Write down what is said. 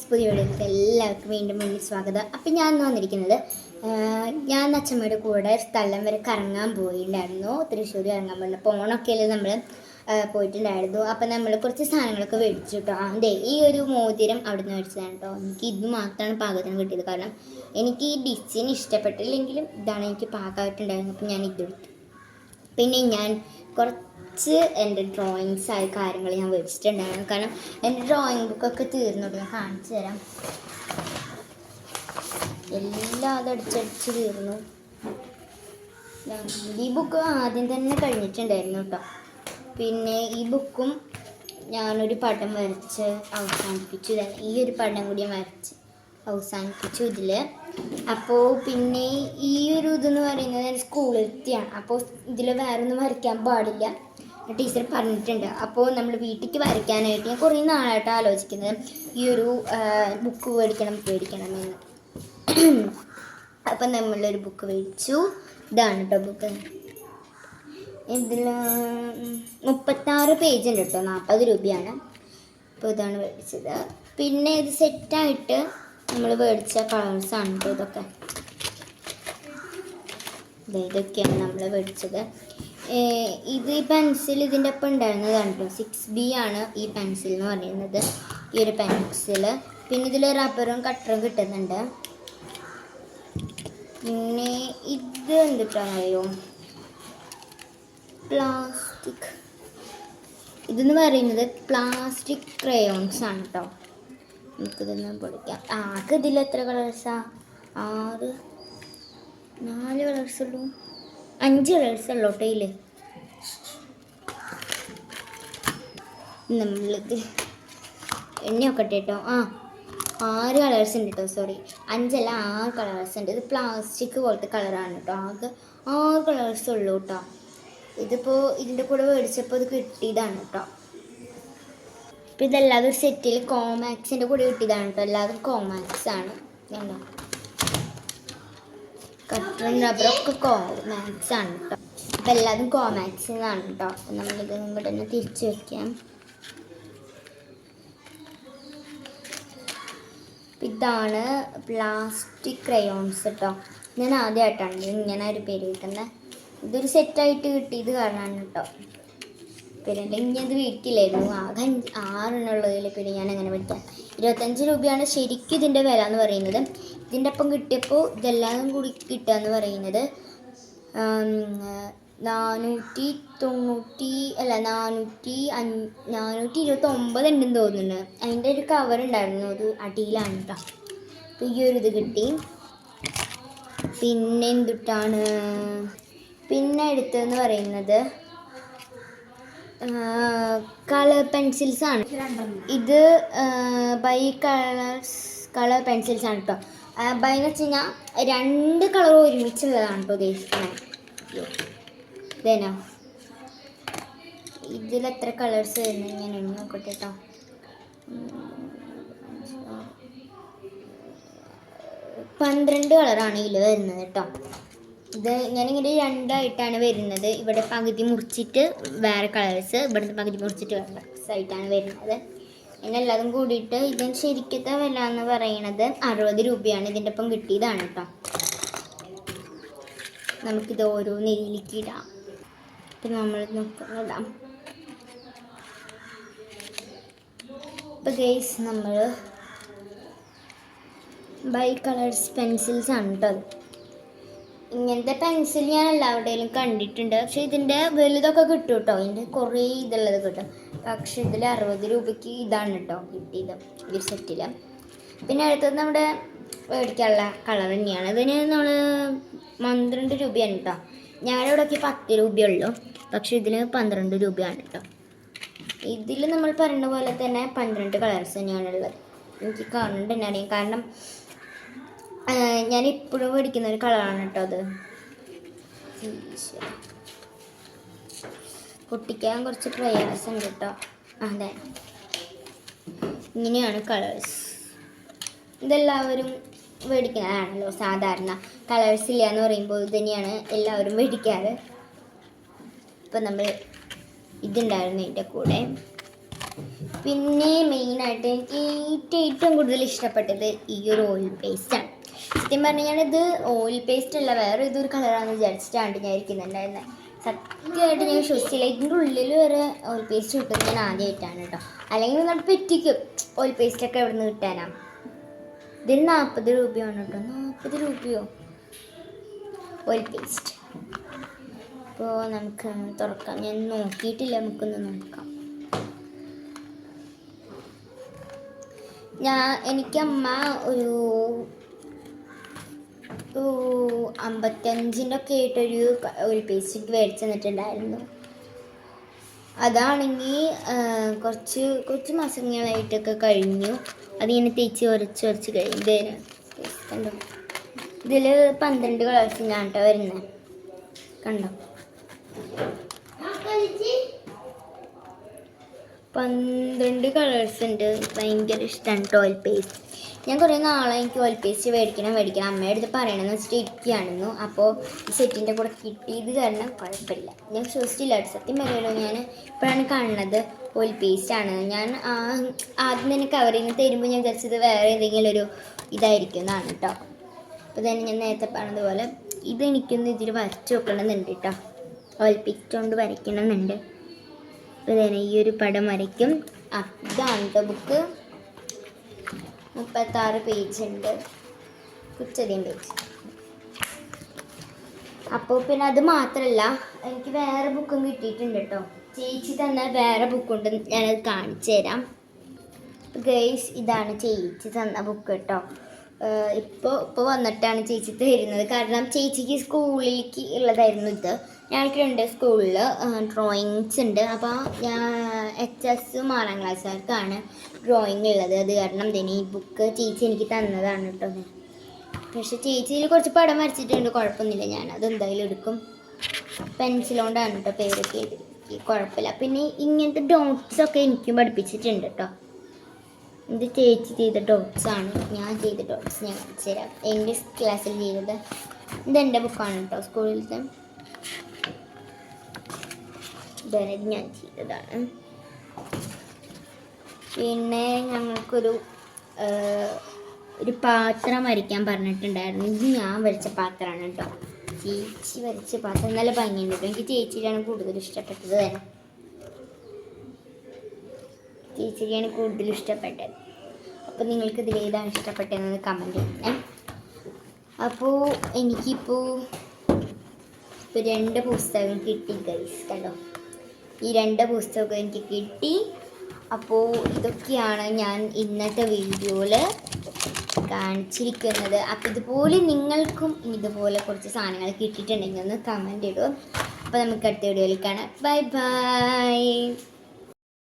Friends പുതിയ വീഡിയോയിലേക്ക് എല്ലാവർക്കും വീണ്ടും വീണ്ടും സ്വാഗതം. അപ്പം ഞാൻ വന്നിരിക്കുന്നത് ഞാൻ അച്ഛമ്മയുടെ കൂടെ സ്ഥലം വരെ കറങ്ങാൻ പോയിട്ടുണ്ടായിരുന്നു തൃശ്ശൂർ ഇറങ്ങാൻ പോയില്ല പോണൊക്കെ ഓണൊക്കെയല്ലേ നമ്മൾ പോയിട്ടുണ്ടായിരുന്നു. അപ്പം നമ്മൾ കുറച്ച് സാധനങ്ങളൊക്കെ മേടിച്ചു കേട്ടോ. അതെ ഈ ഒരു മോതിരം അവിടെ നിന്ന് മേടിച്ചതാണ് കേട്ടോ. എനിക്ക് ഇത് മാത്രമാണ് പാകത്തിന് കിട്ടിയത്. കാരണം എനിക്ക് ഈ ഡിസൈൻ ഇഷ്ടപ്പെട്ടില്ലെങ്കിലും ഇതാണ് എനിക്ക് പാകമായിട്ടുണ്ടായിരുന്നത്. അപ്പം ഞാൻ ഇതെടുത്തു പിന്നെ ഞാൻ കുറച്ച് എന്റെ ഡ്രോയിങ്സ് ആയ കാര്യങ്ങൾ ഞാൻ വെച്ചിട്ടുണ്ടായിരുന്നു. കാരണം എന്റെ ഡ്രോയിങ് ബുക്കൊക്കെ തീർന്നു ഞാൻ കാണിച്ചു തരാം. എല്ലാം അത് അടിച്ചടിച്ച് തീർന്നു ഈ ബുക്ക് ആദ്യം തന്നെ കഴിഞ്ഞിട്ടുണ്ടായിരുന്നു കേട്ടോ. പിന്നെ ഈ ബുക്കും ഞാനൊരു പടം വരച്ച് അവസാനിപ്പിച്ചു. ഈ ഒരു പടം കൂടി വരച്ച് അവസാനിപ്പിച്ചു ഇതിൽ അപ്പോൾ പിന്നെ ഈ ഒരു ഇതെന്ന് പറയുന്നത് ഞാൻ സ്കൂളിലെത്തിയാണ്. അപ്പോൾ ഇതിൽ വേറെ ഒന്നും വരയ്ക്കാൻ പാടില്ല. ടീച്ചർ പറഞ്ഞിട്ടുണ്ട്. അപ്പോൾ നമ്മൾ വീട്ടിലേക്ക് വരയ്ക്കാനായിട്ട് ഞാൻ കുറേ നാളായിട്ട് ആലോചിക്കുന്നത്. ഈ ഒരു ബുക്ക് മേടിക്കണം മേടിക്കണം എന്ന് അപ്പം നമ്മളൊരു ബുക്ക് മേടിച്ചു. ഇതാണ് കേട്ടോ ബുക്ക് ഇതിൽ മുപ്പത്താറ് പേജ് ഉണ്ട് കേട്ടോ നാൽപ്പത് രൂപയാണ്. അപ്പോൾ ഇതാണ് മേടിച്ചത്. പിന്നെ ഇത് സെറ്റായിട്ട് നമ്മൾ മേടിച്ച കളേഴ്സാണ് കേട്ടോ ഇതൊക്കെ. ഇതൊക്കെയാണ് നമ്മൾ മേടിച്ചത്. ഇത് ഈ പെൻസിൽ ഇതിന്റെ ഒപ്പം ഉണ്ടായിരുന്നതാണ് കേട്ടോ സിക്സ് ബി ആണ് ഈ പെൻസിൽ എന്ന് പറയുന്നത്. ഈ ഒരു പെൻസിൽ പിന്നെ ഇതിൽ റബ്ബറും കട്ടറും കിട്ടുന്നുണ്ട്. പിന്നെ ഇത് എന്തിട്ടാണെന്നറിയോ പ്ലാസ്റ്റിക് ഇതെന്ന് പറയുന്നത് പ്ലാസ്റ്റിക് ക്രയോൺസ് ആണ് കേട്ടോ നമുക്കിതൊന്ന് പൊടിക്കാം ആകെ ഇതിൽ എത്ര കളേഴ്സാ ആറ് നാല് കളേഴ്സ് ഉള്ളൂ. അഞ്ച് കളേഴ്സ് ഉള്ളൂ ടൈൽ നമ്മളിത് എണ്ണയൊക്കെ ഇട്ടോ ആ ആറ് കളേഴ്സ് ഉണ്ട് കേട്ടോ സോറി അഞ്ചല്ല ആറ് കളേഴ്സ് ഉണ്ട്. ഇത് പ്ലാസ്റ്റിക് പോലത്തെ കളറാണ് കേട്ടോ. ആകെ ആറ് കളേഴ്സ് ഉള്ളൂ കേട്ടോ. ഇതിപ്പോൾ ഇതിന്റെ കൂടെ മേടിച്ചപ്പോൾ ഇത് കിട്ടിയതാണ് കേട്ടോ. ഇപ്പം ഇതെല്ലാതും ഒരു സെറ്റിൽ കോമാക്സിന്റെ കൂടെ കിട്ടിയതാണ് കേട്ടോ എല്ലാതും കോമാക്സ് ആണ്. കണ്ടോ കട്ടറും റബ്ബറൊക്കെ കോമാക്സ് ആണ് കേട്ടോ അപ്പം എല്ലാതും കോമാക്സ് ആണ് കേട്ടോ നമ്മളിത് ഇങ്ങോട്ട് തന്നെ തിരിച്ചു വയ്ക്കാം ഇതാണ് പ്ലാസ്റ്റിക് ക്രയോൺസ് കേട്ടോ ഞാൻ ആദ്യമായിട്ടാണ് ഇങ്ങനെ ഒരു പേര് കിട്ടുന്നത് ഇതൊരു സെറ്റായിട്ട് കിട്ടിയത് കാരണമാണ് കേട്ടോ പിന്നെ അല്ലെങ്കിൽ അത് വീട്ടിലായിരുന്നു. ആകെ ആറെണ്ണുള്ളതിൽ പിന്നെ ഞാൻ അങ്ങനെ പഠിക്കാം ഇരുപത്തഞ്ച് രൂപയാണ് ശരിക്കും ഇതിന്റെ വില എന്ന് പറയുന്നത്. ഇതിന്റെ ഒപ്പം കിട്ടിയപ്പോൾ ഇതെല്ലാം കൂടി കിട്ടുക എന്ന് പറയുന്നത് നാനൂറ്റി തൊണ്ണൂറ്റി അല്ല നാനൂറ്റി അഞ്ച് നാനൂറ്റി ഇരുപത്തി ഒമ്പത് ഉണ്ടെന്ന് തോന്നുന്നുണ്ട് അതിന്റെ ഒരു കവർ ഉണ്ടായിരുന്നു. അത് അടിയിലാണ് കേട്ടോ അപ്പോൾ ഈ ഒരു ഇത് കിട്ടി. പിന്നെ എന്തുട്ടാണ്? പിന്നെ എടുത്തതെന്ന് പറയുന്നത് കളർ പെൻസിൽസ് ആണ്. ഇത് ബൈ കളേഴ്സ് കളർ പെൻസിൽസ് ആണ് കേട്ടോ ബൈ എന്ന് വെച്ച് കഴിഞ്ഞാൽ രണ്ട് കളർ ഒരുമിച്ചുള്ളതാണ് കേട്ടോ ഉദ്ദേശിക്കുന്നത്. ഇതിൽ എത്ര കളേഴ്സ് വരുന്നത് ഞാൻ എണ്ണി നോക്കട്ടെ കേട്ടോ പന്ത്രണ്ട് കളറാണ് ഇതിൽ വരുന്നത് കേട്ടോ ഇത് ഞാനിങ്ങനെ രണ്ടായിട്ടാണ് വരുന്നത്. ഇവിടെ പകുതി മുറിച്ചിട്ട് വേറെ കളേഴ്സ് ഇവിടുത്തെ പകുതി മുറിച്ചിട്ട് വേറെ കളേഴ്സ് ആയിട്ടാണ് വരുന്നത്. അങ്ങനെ എല്ലാതും കൂടിയിട്ട് ഇതിന് ശരിക്കത്തെ വില എന്ന് പറയുന്നത് അറുപത് രൂപയാണ്. ഇതിന്റെ ഒപ്പം കിട്ടിയതാണ് കേട്ടോ നമുക്കിത് ഓരോ നെല്ലിക്ക് ഇടാം. ഇപ്പം നമ്മൾ നോക്കാം ഇപ്പം ഗേസ് നമ്മൾ ബൈ കളേഴ്സ് പെൻസിൽസ് ആണ് കേട്ടോ അത്. ഇങ്ങനത്തെ പെൻസിൽ ഞാൻ എല്ലാവരുടെയും കണ്ടിട്ടുണ്ട്. പക്ഷെ ഇതിന്റെ വലുതൊക്കെ കിട്ടും കേട്ടോ ഇതിന്റെ കുറേ ഇതുള്ളത് കിട്ടും. പക്ഷെ ഇതിൽ അറുപത് രൂപയ്ക്ക് ഇതാണ് കേട്ടോ കിട്ടിയത്. ഈ സെറ്റിൽ പിന്നെ അടുത്തത് നമ്മുടെ മേടിക്കാനുള്ള കളർ തന്നെയാണ്. ഇതിന് നമ്മൾ പന്ത്രണ്ട് രൂപയാണ് കേട്ടോ ഞാനിവിടെയൊക്കെ പത്ത് രൂപയുള്ളൂ പക്ഷെ ഇതിന് പന്ത്രണ്ട് രൂപയാണ് കേട്ടോ ഇതിൽ നമ്മൾ പറയുന്ന പോലെ തന്നെ പന്ത്രണ്ട് കളേഴ്സ് തന്നെയാണുള്ളത്. എനിക്ക് കാണുന്നുണ്ട് തന്നെ അറിയാം കാരണം ഞാൻ ഇപ്പോഴും മേടിക്കുന്ന ഒരു കളറാണ് കേട്ടോ അത്. പൊട്ടിക്കാൻ കുറച്ച് പ്രയാസമുണ്ട് കേട്ടോ. അതെ. ഇങ്ങനെയാണ് കളേഴ്സ് ഇതെല്ലാവരും മേടിക്കുന്നതാണല്ലോ സാധാരണ. കളേഴ്സ് ഇല്ല എന്ന് പറയുമ്പോൾ ഇത് തന്നെയാണ് എല്ലാവരും മേടിക്കാറ്. ഇപ്പം നമ്മൾ ഇതുണ്ടായിരുന്നു ഇതിന്റെ കൂടെ. പിന്നെ മെയിനായിട്ട് എനിക്ക് ഏറ്റവും കൂടുതൽ ഇഷ്ടപ്പെട്ടത് ഈ ഒരു ഓയിൽ പേസ്റ്റാണ് സത്യം പറഞ്ഞു ഞാനിത് ഓയിൽ പേസ്റ്റ് അല്ല വേറെ ഇതൊരു കളറാണെന്ന് വിചാരിച്ചിട്ടാണ് ഞാൻ ഇരിക്കുന്നുണ്ടായിരുന്നത് സത്യമായിട്ട് ഞാൻ വിശ്വസിച്ചില്ല. ഇതിന്റെ ഉള്ളിൽ വരെ ഓയിൽ പേസ്റ്റ് കിട്ടുന്നത് ഞാൻ ആദ്യമായിട്ടാണ് കേട്ടോ അല്ലെങ്കിൽ നമ്മൾ പെറ്റിക്കും. ഓയിൽ പേസ്റ്റൊക്കെ എവിടെ നിന്ന് കിട്ടാനാണ് ഇതിന് നാൽപ്പത് രൂപയാണ് കേട്ടോ നാൽപ്പത് രൂപയോ? ഓയിൽ പേസ്റ്റ് അപ്പോൾ നമുക്ക് തുറക്കാം. ഞാൻ നോക്കിയിട്ടില്ല. നമുക്കൊന്ന് നോക്കാം. ഞാൻ എനിക്ക് അമ്മ ഒരു ഒരു അമ്പത്തഞ്ചിന്റെ ഒക്കെ ആയിട്ടൊരു ഒരു പേസ്റ്റ് എനിക്ക് മേടിച്ച് തന്നിട്ടുണ്ടായിരുന്നു. അതാണെങ്കിൽ കുറച്ച് കുറച്ച് മാസങ്ങളായിട്ടൊക്കെ കഴിഞ്ഞു. അതിങ്ങനെ തേച്ച് ഉരച്ച് ഉരച്ച് കഴിഞ്ഞു കണ്ടോ ഇതിൽ പന്ത്രണ്ട് ഞാൻ കേട്ടോ വരുന്നത് കണ്ടോ? പന്ത്രണ്ട് കളേഴ്സ് ഉണ്ട്. ഭയങ്കര ഇഷ്ടമാണ് ഓയിൽ പേസ്റ്റ്. ഞാൻ കുറേ നാളെ എനിക്ക് ഓയിൽ പേസ്റ്റ് മേടിക്കണം മേടിക്കണം. അമ്മയുടെ അടുത്ത് പറയണമെന്ന് വെച്ചിട്ട് ഇരിക്കുകയായിരുന്നു അപ്പോൾ ഈ സെറ്റിന്റെ കൂടെ കിട്ടിയത് കാരണം കുഴപ്പമില്ല. ഞാൻ വിശ്വസിച്ചില്ല. സത്യം പറയുമല്ലോ ഞാൻ ഇപ്പോഴാണ് കാണുന്നത് ഓയിൽ പേസ്റ്റ് ആണ്. ഞാൻ ആദ്യം തന്നെ കവർ ചെയ്യുന്ന തരുമ്പോൾ ഞാൻ വിചാരിച്ചത് വേറെ ഏതെങ്കിലും ഒരു ഇതായിരിക്കും എന്നാണ് കേട്ടോ. അപ്പോൾ തന്നെ ഞാൻ നേരത്തെ പറഞ്ഞതുപോലെ ഇത് എനിക്കൊന്ന് ഇതിൽ വരച്ച് വെക്കണമെന്നുണ്ട് കേട്ടോ. ഓയിൽ പേസ്റ്റ് കൊണ്ട് വരയ്ക്കണമെന്നുണ്ട്. അപ്പോൾ തന്നെ ഈ ഒരു പടം വരയ്ക്കും. ഇതാണ് കേട്ടോ ബുക്ക് മുപ്പത്താറ് പേജ് ഉണ്ട് കുറച്ചധികം പേജ്. അപ്പോൾ പിന്നെ അത് മാത്രമല്ല എനിക്ക് വേറെ ബുക്കും കിട്ടിയിട്ടുണ്ട് കേട്ടോ. ചേച്ചി തന്ന വേറെ ബുക്കുണ്ട് ഞാനത് കാണിച്ചു തരാം. ഗൈസ് ഇതാണ് ചേച്ചി തന്ന ബുക്ക് കേട്ടോ. ഇപ്പോൾ ഇപ്പോൾ വന്നിട്ടാണ് ചേച്ചി തരുന്നത്. കാരണം ചേച്ചിക്ക് സ്കൂളിലേക്ക് ഉള്ളതായിരുന്നു ഇത്. ഞങ്ങൾക്കുണ്ട് സ്കൂളിൽ ഡ്രോയിങ്സ് ഉണ്ട്. അപ്പോൾ ഞാൻ എച്ച് എസ് ആറാം ക്ലാസ്സുകാർക്കാണ് ഡ്രോയിങ് ഉള്ളത്. അത് കാരണം ഇതിന് ഈ ബുക്ക് ചേച്ചി എനിക്ക് തന്നതാണ് കേട്ടോ. പക്ഷെ ചേച്ചിയിൽ കുറച്ച് പടം വരച്ചിട്ടുണ്ട്. കുഴപ്പമൊന്നുമില്ല. ഞാൻ അത് എന്തായാലും എടുക്കും. പെൻസിലോണ്ടാണ് കേട്ടോ പേരൊക്കെ കുഴപ്പമില്ല. പിന്നെ ഇങ്ങനത്തെ ഡോട്ട്സൊക്കെ എനിക്കും പഠിപ്പിച്ചിട്ടുണ്ട് കേട്ടോ ഇത് ചേച്ചി ചെയ്ത ഡോട്ട്സ് ആണ്. ഞാൻ ചെയ്ത ഡോട്ട്സ് ഞാൻ കാണിച്ചു തരാം. ഇംഗ്ലീഷ് ക്ലാസ്സിൽ ചെയ്തത് ഇതെന്റെ ബുക്കാണ് കേട്ടോ സ്കൂളിലത്തെ. ഇതാണ് ഇത് ഞാൻ ചെയ്തതാണ്. പിന്നെ ഞങ്ങൾക്കൊരു ഒരു പാത്രം വരയ്ക്കാൻ പറഞ്ഞിട്ടുണ്ടായിരുന്നു. ഇത് ഞാൻ വരച്ച പാത്രമാണ് കേട്ടോ. ചേച്ചി വരച്ച പാത്രം നല്ല ഭംഗിയുണ്ട് എനിക്ക് ചേച്ചിയിലാണ് കൂടുതൽ ഇഷ്ടപ്പെട്ടത് തന്നെ. ചേച്ചിക്കാണ് കൂടുതൽ ഇഷ്ടപ്പെട്ടത്. അപ്പോൾ നിങ്ങൾക്ക് ഇതിൽ ഏതാണ് ഇഷ്ടപ്പെട്ടതെന്ന് കമന്റ് ചെയ്യണേ. അപ്പോൾ എനിക്കിപ്പോൾ ഇപ്പോൾ രണ്ട് പുസ്തകം കിട്ടി ഗൈസ് കണ്ടോ? ഈ രണ്ട് പുസ്തകം എനിക്ക് കിട്ടി. അപ്പോൾ ഇതൊക്കെയാണ് ഞാൻ ഇന്നത്തെ വീഡിയോയിൽ കാണിച്ചിരിക്കുന്നത്. അപ്പോൾ ഇതുപോലെ നിങ്ങൾക്കും ഇതുപോലെ കുറച്ച് സാധനങ്ങൾ കിട്ടിയിട്ടുണ്ടെങ്കിൽ ഒന്ന് കമന്റ് ഇടുക അപ്പോൾ നമുക്ക് അടുത്ത വീഡിയോയിൽ കാണാം. Bye bye